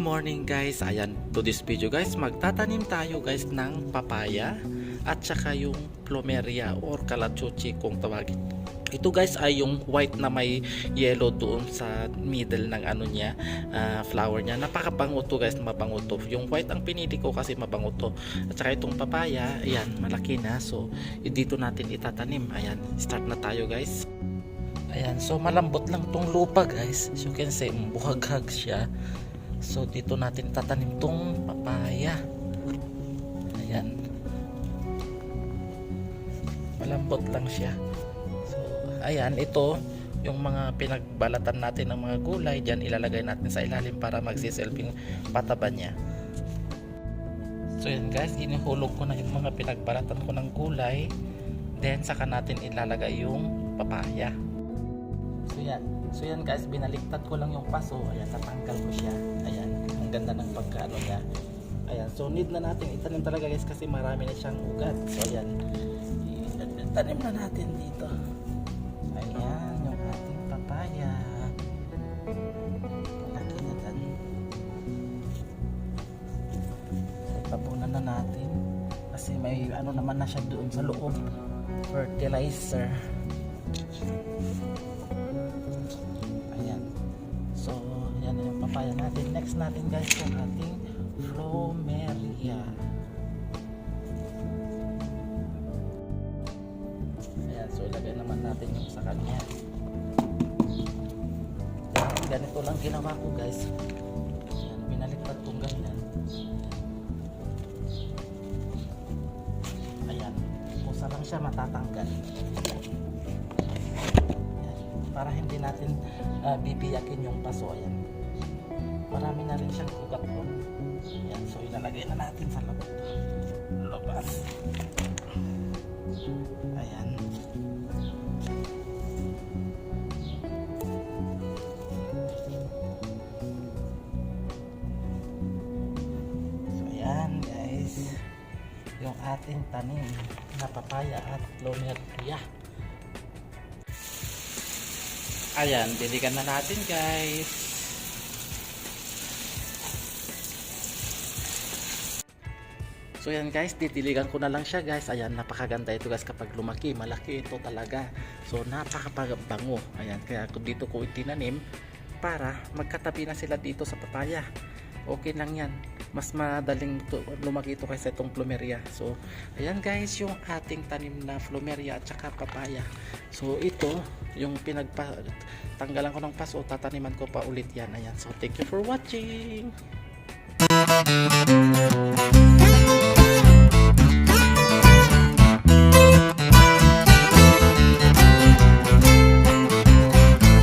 Morning guys! Ayan, to this video guys, magtatanim tayo guys ng papaya at saka yung plumeria or kalachuchi kung tawagin. Ito guys ay yung white na may yellow doon sa middle ng ano niya, ah, flower niya. Napakabango to guys, mabango to. Yung white ang pinili ko kasi mabango to. At saka itong papaya, ayan, malaki na. So, dito natin itatanim. Ayan, start na tayo guys. Ayan, so malambot lang tong lupa guys. As you can see, buhaghag siya. So dito natin tatanim tong papaya. Ayan. Malambot lang siya. So ayan, ito yung mga pinagbalatan natin ng mga gulay diyan ilalagay natin sa ilalim para magsisilbing pataba niya. So yan guys, inihulog ko na yung mga pinagbalatan ko ng gulay. Then saka natin ilalagay yung papaya. So yan. So yan guys, binaliktad ko lang yung paso. Ayan, natanggal ko siya. Ganda ng pagkano niya. Ayan, so need na natin itanim talaga guys kasi marami na siyang ugat. So ayan, itanim na natin dito. Ayan, yung ating papaya. Malaki na yan. So tapunan na natin. Kasi may ano naman na siya doon sa loob. Fertilizer. Papaya natin. Next natin guys, yung ating Flomeria. Ayan, so ilagay naman natin yung sa kanya. Ganito lang ginawa ko guys. Ayan, binaliktad kong ganyan. Ayan, kusa lang siya matatanggal. Ayan, para hindi natin ah, bibiyakin yung paso. Ayan. Marami na rin siyang ugat doon. Ayan, so ilalagay na natin sa loob. Labas. Ayan. So ayan guys. Yung ating tanim na papaya at lomeria. Ayan, diligan na natin guys. So yan guys, didiligan ko na lang siya guys. Ayan, napakaganda ito guys kapag lumaki. Malaki ito talaga. So napakabango. Ayan, kaya dito ko itinanim para magkatabi na sila dito sa papaya. Okay lang yan. Mas madaling to, lumaki ito kaysa itong plumeria. So, ayan guys, yung ating tanim na plumeria at saka papaya. So, ito, yung pinagpa tanggalan ko ng paso, tataniman ko pa ulit yan. Ayan. So, thank you for watching.